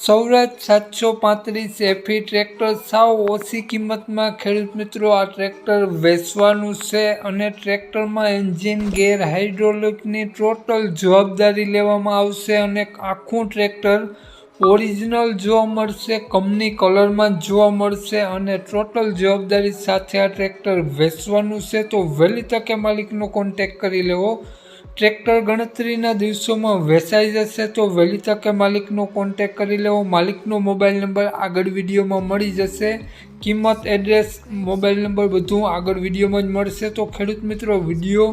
સૌરાજ સાતસો પાંત્રીસ એફી ટ્રેક્ટર સાવ ઓછી કિંમતમાં ખેડૂત મિત્રો, આ ટ્રેક્ટર વેચવાનું છે અને ટ્રેક્ટરમાં એન્જિન, ગેર હાઇડ્રોલિકની ટોટલ જવાબદારી લેવામાં આવશે અને આખું ટ્રેક્ટર ઓરિજિનલ જોવા મળશે, કંપની કલરમાં જોવા મળશે અને ટોટલ જવાબદારી સાથે આ ટ્રેક્ટર વેચવાનું છે. તો વહેલી તકે માલિકનો કોન્ટેક કરી લેવો. ટ્રેક્ટર ગણતરીના દિવસોમાં વેચાઈ જશે તો વહેલી તકે માલિકનો કોન્ટેક કરી લેવો. માલિકનો મોબાઈલ નંબર આગળ વિડીયોમાં મળી જશે. કિંમત એડ્રેસ મોબાઈલ નંબર બધું આગળ વિડીયોમાં જ મળશે. તો ખેડૂત મિત્રો, વીડિયો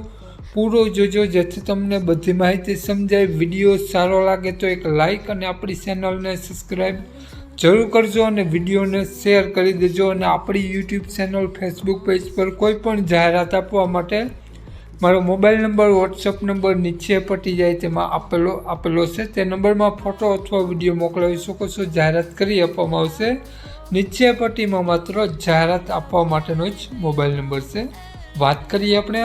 પૂરો જોજો. જેથી તમને બધી માહિતી સમજાય. વીડિયો સારો લાગે તો એક લાઈક અને આપણી ચેનલને સબસ્ક્રાઈબ જરૂર કરજો અને વિડીયોને શેર કરી દેજો. અને આપણી યુટ્યુબ ચેનલ ફેસબુક પેજ પર કોઈ પણ જાહેરાત આપવા માટે મારો મોબાઈલ નંબર વોટ્સઅપ નંબર નીચે પટી જાય તેમાં આપેલો આપેલો છે. તે નંબરમાં ફોટો અથવા વીડિયો મોકલાવી શકો છો. જાહેરાત કરી આપવામાં આવશે. નીચે પટ્ટીમાં માત્ર જાહેરાત આપવા માટેનો જ મોબાઈલ નંબર છે. વાત કરીએ આપણે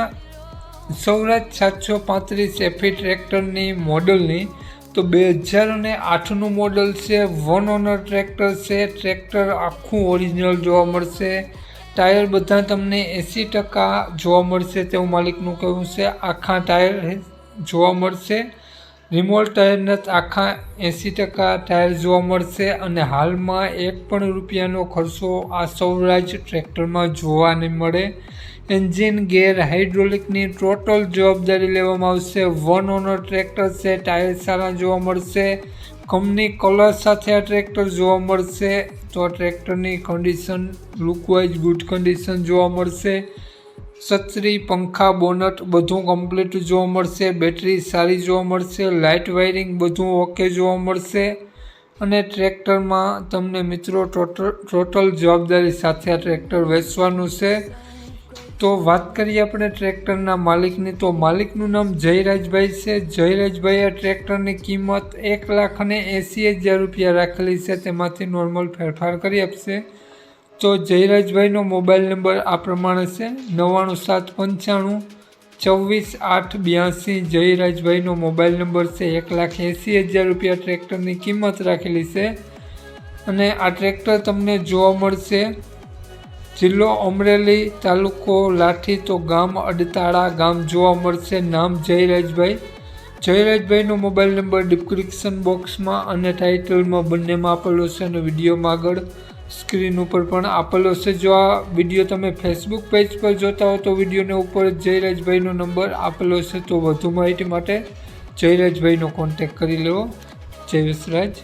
સૌરાજ સાતસો પાંત્રીસ એફી ટ્રેક્ટરની મોડલની. તો બે હજાર અને આઠનું મોડલ છે. વન ઓનર ટ્રેક્ટર છે. ટ્રેક્ટર આખું ઓરિજિનલ જોવા મળશે. ટાયર બધા તમને એંસી ટકા જોવા મળશે તેવું માલિકનું કહેવું છે, આખા ટાયર જોવા મળશે. રિમોલ ટાયરના આખા એંસી ટકા ટાયર જોવા મળશે અને હાલમાં એક પણ રૂપિયાનો ખર્ચો આ સૌરાજ ટ્રેક્ટરમાં જોવા નહીં મળે. એન્જિન ગેર હાઇડ્રોલિકની ટોટલ જવાબદારી લેવામાં આવશે. વન ઓનર ટ્રેક્ટર છે, ટાયર સારા જોવા મળશે. કંપની કલર સાથે આ ટ્રેક્ટર જોવા મળશે. તો આ ટ્રેક્ટરની કન્ડિશન લુકવાઇઝ ગુડ કન્ડિશન જોવા મળશે. છત્રી, પંખા, બોનટ બધું કમ્પ્લીટ જોવા મળશે. બેટરી સારી જોવા મળશે. લાઇટ વાયરિંગ બધું ઓકે જોવા મળશે. અને ટ્રેક્ટરમાં તમને મિત્રો ટોટલ ટોટલ જવાબદારી સાથે આ ટ્રેક્ટર વેચવાનું છે. તો વાત કરીએ આપણે ટ્રેક્ટરના માલિકની. તો માલિકનું નામ જયરાજભાઈ છે. જયરાજભાઈ, આ ટ્રેક્ટરની કિંમત એક લાખ અને એંસી હજાર રૂપિયા રાખેલી છે. તેમાંથી નોર્મલ ફેરફાર કરી આપશે. તો જયરાજભાઈનો મોબાઈલ નંબર આ પ્રમાણે છે. નવ્વાણું સાત પંચાણું ચોવીસ આઠ બ્યાસી. જયરાજભાઈનો મોબાઈલ નંબર છે. એક લાખ એંસી હજાર રૂપિયા ટ્રેક્ટરની કિંમત રાખેલી છે. અને આ ટ્રેક્ટર તમને જોવા મળશે. જિલ્લો અમરેલી તાલુકો લાઠી તો ગામ અડતાળા, ગામ જોવા મળશે. નામ જયરાજભાઈ. જયરાજભાઈનો મોબાઈલ નંબર ડિસ્ક્રિપ્શન બોક્સમાં અને ટાઇટલમાં બંનેમાં આપેલો છે અને વિડીયોમાં આગળ સ્ક્રીન ઉપર પણ આપેલો છે. જો આ વીડિયો તમે ફેસબુક પેજ પર જોતા હો તો વિડીયોને ઉપર જયરાજભાઈનો નંબર આપેલો છે. તો વધુ માહિતી માટે જયરાજભાઈનો કોન્ટેક કરી લેવો. જય વિસરાજ.